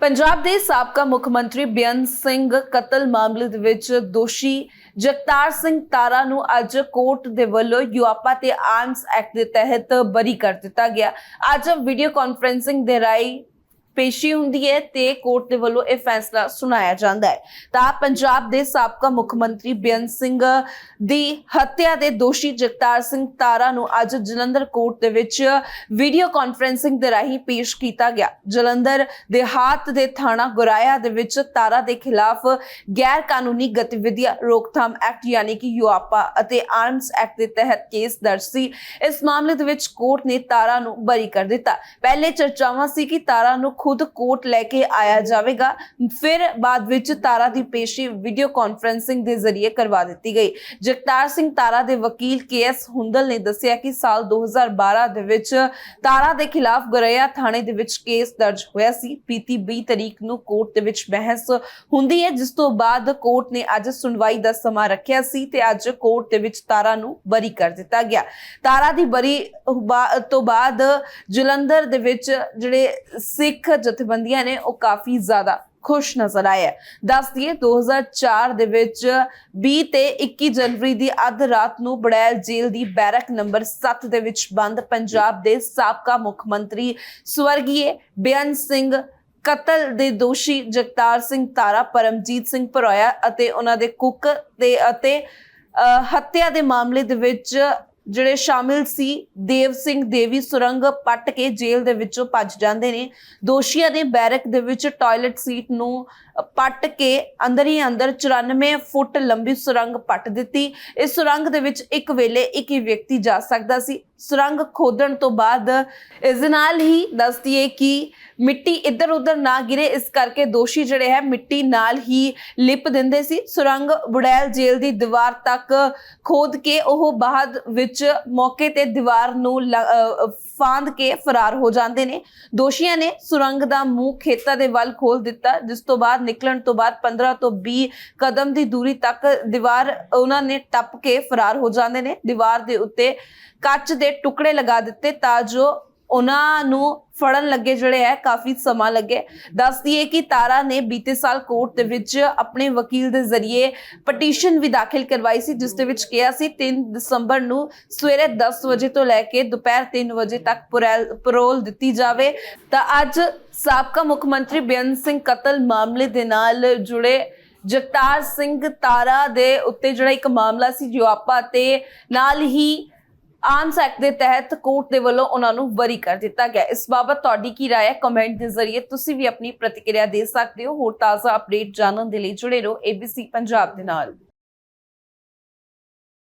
ਪੰਜਾਬ ਦੇ ਸਾਬਕਾ ਮੁੱਖ ਮੰਤਰੀ ਬੇਅੰਤ ਸਿੰਘ ਕਤਲ ਮਾਮਲੇ ਦੇ ਵਿੱਚ ਦੋਸ਼ੀ ਜਗਤਾਰ ਸਿੰਘ ਤਾਰਾ ਨੂੰ ਅੱਜ ਕੋਰਟ ਦੇ ਵੱਲੋਂ ਯੂਆਪਾ ਤੇ ਆਰਮਸ ਐਕਟ ਦੇ ਤਹਿਤ ਬਰੀ ਕਰ ਦਿੱਤਾ ਗਿਆ। ਅੱਜ ਵੀਡੀਓ ਕਾਨਫਰੈਂਸਿੰਗ ਦੇ ਰਾਹੀਂ ਪੇਸ਼ੀ ਹੁੰਦੀ ਹੈ ਤੇ ਕੋਰਟ ਦੇ ਵੱਲੋਂ ਇਹ ਫੈਸਲਾ ਸੁਣਾਇਆ ਜਾਂਦਾ ਹੈ। ਤਾਂ ਪੰਜਾਬ ਦੇ ਸਾਬਕਾ ਮੁੱਖ ਮੰਤਰੀ ਬੇਅੰਤ ਸਿੰਘ ਦੀ ਹੱਤਿਆ ਦੇ ਦੋਸ਼ੀ ਜਗਤਾਰ ਸਿੰਘ ਤਾਰਾ ਨੂੰ ਅੱਜ ਜਲੰਧਰ ਕੋਰਟ ਦੇ ਵਿੱਚ ਵੀਡੀਓ ਕਾਨਫਰੈਂਸਿੰਗ ਦੇ ਰਾਹੀਂ ਪੇਸ਼ ਕੀਤਾ ਗਿਆ। ਜਲੰਧਰ ਦੇ ਦੇ ਥਾਣਾ ਗੁਰਾਇਆ ਦੇ ਵਿੱਚ ਤਾਰਾ ਦੇ ਖਿਲਾਫ ਗੈਰ ਕਾਨੂੰਨੀ ਗਤੀਵਿਧੀਆਂ ਰੋਕਥਾਮ ਐਕਟ ਯਾਨੀ ਕਿ ਯੂਆਪਾ ਅਤੇ ਆਰਮਸ ਐਕਟ ਦੇ ਤਹਿਤ ਕੇਸ ਦਰਜ ਸੀ। ਇਸ ਮਾਮਲੇ ਦੇ ਵਿੱਚ ਕੋਰਟ ਨੇ ਤਾਰਾ ਨੂੰ ਬਰੀ ਕਰ ਦਿੱਤਾ। ਪਹਿਲੇ ਚਰਚਾਵਾਂ ਸੀ ਕਿ ਤਾਰਾ ਨੂੰ ਖੁਦ ਕੋਰਟ ਲੈ ਕੇ ਆਇਆ ਜਾਵੇਗਾ। ਫਿਰ ਬਾਅਦ ਵਿੱਚ ਤਾਰਾ ਦੀ ਪੇਸ਼ੀ ਵੀਡੀਓ ਕਾਨਫਰੈਂਸਿੰਗ ਦੇ ਜ਼ਰੀਏ ਕਰਵਾ ਦਿੱਤੀ ਗਈ। ਜਗਤਾਰ ਸਿੰਘ ਤਾਰਾ ਦੇ ਵਕੀਲ ਕੇਐਸ ਹੁੰਦਲ ਨੇ ਦੱਸਿਆ ਕਿ ਸਾਲ 2012 ਦੇ ਵਿੱਚ ਤਾਰਾ ਦੇ ਖਿਲਾਫ ਗੁਰਈਆ ਥਾਣੇ ਦੇ ਵਿੱਚ ਕੇਸ ਦਰਜ ਹੋਇਆ ਸੀ। ਪੀਤੀ 20 ਤਰੀਕ ਨੂੰ ਕੋਰਟ ਦੇ ਵਿੱਚ ਬਹਿਸ ਹੁੰਦੀ ਹੈ, ਜਿਸ ਤੋਂ ਬਾਅਦ ਕੋਰਟ ਨੇ ਅੱਜ ਸੁਣਵਾਈ ਦਾ ਸਮਾਂ ਰੱਖਿਆ ਸੀ ਤੇ ਅੱਜ ਕੋਰਟ ਦੇ ਵਿੱਚ ਤਾਰਾ ਨੂੰ ਬਰੀ ਕਰ ਦਿੱਤਾ ਗਿਆ। ਤਾਰਾ ਦੀ ਬਰੀ ਬਾ- ਤੋਂ ਬਾਅਦ ਜਲੰਧਰ ਦੇ ਵਿੱਚ ਜਿਹੜੇ ਸਿੱਖ ਜਥੇਬੰਦੀਆਂ ਨੇ ਉਹ ਕਾਫੀ ਜ਼ਿਆਦਾ ਖੁਸ਼ ਨਜ਼ਰ ਆਏ ਦੱਸ ਦਈਏ 2004 ਦੇ ਵਿੱਚ 20 ਤੇ 21 ਜਨਵਰੀ ਦੀ ਅੱਧ ਰਾਤ ਨੂੰ ਬੜੈਲ ਜੇਲ੍ਹ ਦੀ ਬੈਰਕ ਨੰਬਰ 7 ਦੇ ਵਿੱਚ ਬੰਦ ਪੰਜਾਬ ਦੇ ਸਾਬਕਾ ਮੁੱਖ ਮੰਤਰੀ ਸਵਰਗੀਏ ਬੇਅੰਤ ਸਿੰਘ ਕਤਲ ਦੇ ਦੋਸ਼ੀ ਜਗਤਾਰ ਸਿੰਘ ਤਾਰਾ ਪਰਮਜੀਤ ਸਿੰਘ ਭਰੋਇਆ ਅਤੇ ਉਹਨਾਂ ਦੇ ਕੁੱਕ ਤੇ ਅਤੇ ਅਹ, ਹੱਤਿਆ ਦੇ ਮਾਮਲੇ ਦੇ ਵਿੱਚ ਜਿਹੜੇ ਸ਼ਾਮਿਲ ਸੀ, ਦੇਵ ਸਿੰਘ, ਦੇਵੀ ਸੁਰੰਗ ਪੱਟ ਕੇ ਜੇਲ੍ਹ ਦੇ ਵਿੱਚੋਂ ਭੱਜ ਜਾਂਦੇ ਨੇ। ਦੋਸ਼ੀਆਂ ਨੇ ਬੈਰਕ ਦੇ ਵਿੱਚ ਟਾਇਲਟ ਸੀਟ ਨੂੰ ਪੱਟ ਕੇ ਅੰਦਰ ਹੀ ਅੰਦਰ 94 ਫੁੱਟ ਲੰਬੀ ਸੁਰੰਗ ਪੱਟ ਦਿੱਤੀ। ਇਸ ਸੁਰੰਗ ਦੇ ਵਿੱਚ ਇੱਕ ਵੇਲੇ ਇੱਕ ਹੀ ਵਿਅਕਤੀ ਜਾ ਸਕਦਾ ਸੀ। ਸੁਰੰਗ ਖੋਦਣ ਤੋਂ ਬਾਅਦ ਇਸ ਦੇ ਨਾਲ ਹੀ ਦੱਸਦੀਏ ਕਿ ਮਿੱਟੀ ਇੱਧਰ ਉੱਧਰ ਨਾ ਗਿਰੇ, ਇਸ ਕਰਕੇ ਦੋਸ਼ੀ ਜਿਹੜੇ ਹੈ ਮਿੱਟੀ ਨਾਲ ਹੀ ਲਿਪ ਦਿੰਦੇ ਸੀ। ਸੁਰੰਗ ਬੁੜੈਲ ਜੇਲ੍ਹ ਦੀ ਦੀਵਾਰ ਤੱਕ ਖੋਦ ਕੇ ਉਹ ਬਾਅਦ ਵਿੱਚ ਮੌਕੇ ਤੇ ਦੀਵਾਰ ਨੂੰ ਫਾਂਦ ਕੇ ਫਰਾਰ ਹੋ ਜਾਂਦੇ ਨੇ। ਦੋਸ਼ੀਆਂ ਨੇ ਸੁਰੰਗ ਦਾ ਮੂੰਹ ਖੇਤਾਂ ਦੇ ਵੱਲ ਖੋਲ ਦਿੱਤਾ, ਜਿਸ ਤੋਂ ਬਾਅਦ ਨਿਕਲਣ ਤੋਂ ਬਾਅਦ 15 ਤੋਂ 20 ਕਦਮ ਦੀ ਦੂਰੀ ਤੱਕ ਦੀਵਾਰ ਉਹਨਾਂ ਨੇ ਟੱਪ ਕੇ ਫਰਾਰ ਹੋ ਜਾਂਦੇ ਨੇ। ਦੀਵਾਰ ਦੇ ਉੱਤੇ ਕੱਚ ਦੇ ਟੁਕੜੇ ਲਗਾ ਦਿੱਤੇ ਤਾਂ ਜੋ ਉਹਨਾਂ ਨੂੰ ਫੜਨ ਲੱਗੇ ਜਿਹੜੇ ਹੈ ਕਾਫੀ ਸਮਾਂ ਲੱਗੇ। ਦੱਸਦੀ ਹੈ ਕਿ ਤਾਰਾ ਨੇ ਬੀਤੇ ਸਾਲ ਕੋਰਟ ਦੇ ਵਿੱਚ ਆਪਣੇ ਵਕੀਲ ਦੇ ਜ਼ਰੀਏ ਪਟੀਸ਼ਨ ਵੀ ਦਾਖਲ ਕਰਵਾਈ ਸੀ, ਜਿਸ ਦੇ ਵਿੱਚ ਕਿਹਾ ਸੀ 3 ਦਸੰਬਰ ਨੂੰ ਸਵੇਰੇ 10 ਵਜੇ ਤੋਂ ਲੈ ਕੇ ਦੁਪਹਿਰ 3 ਵਜੇ ਤੱਕ ਪੁਰੈਲ- ਪਰੋਲ ਦਿੱਤੀ ਜਾਵੇ। ਤਾਂ ਅੱਜ ਸਾਬਕਾ ਮੁੱਖ ਮੰਤਰੀ ਬੇਅੰਤ ਸਿੰਘ ਕਤਲ ਮਾਮਲੇ ਦੇ ਨਾਲ ਜੁੜੇ ਜਗਤਾਰ ਸਿੰਘ ਤਾਰਾ ਦੇ ਉੱਤੇ ਜਿਹੜਾ ਇੱਕ ਮਾਮਲਾ ਸੀ, ਜੋ ਆਪਾ ਤੇ ਨਾਲ ਹੀ ਆਰਮਸ ਐਕਟ ਦੇ ਤਹਿਤ ਕੋਰਟ ਦੇ ਵੱਲੋਂ ਉਹਨਾਂ ਨੂੰ ਬਰੀ ਕਰ ਦਿੱਤਾ ਗਿਆ ਇਸ ਬਾਬਤ ਤੁਹਾਡੀ ਕੀ رائے ਹੈ ਕਮੈਂਟ ਦੇ ਜ਼ਰੀਏ ਤੁਸੀਂ ਵੀ ਆਪਣੀ ਪ੍ਰਤੀਕਿਰਿਆ ਦੇ ਸਕਦੇ ਹੋ ਹੋਰ ਤਾਜ਼ਾ ਅਪਡੇਟ ਜਾਣਨ ਦੇ ਲਈ ਜੁੜੇ ਰਹੋ ABC ਪੰਜਾਬ ਦੇ ਨਾਲ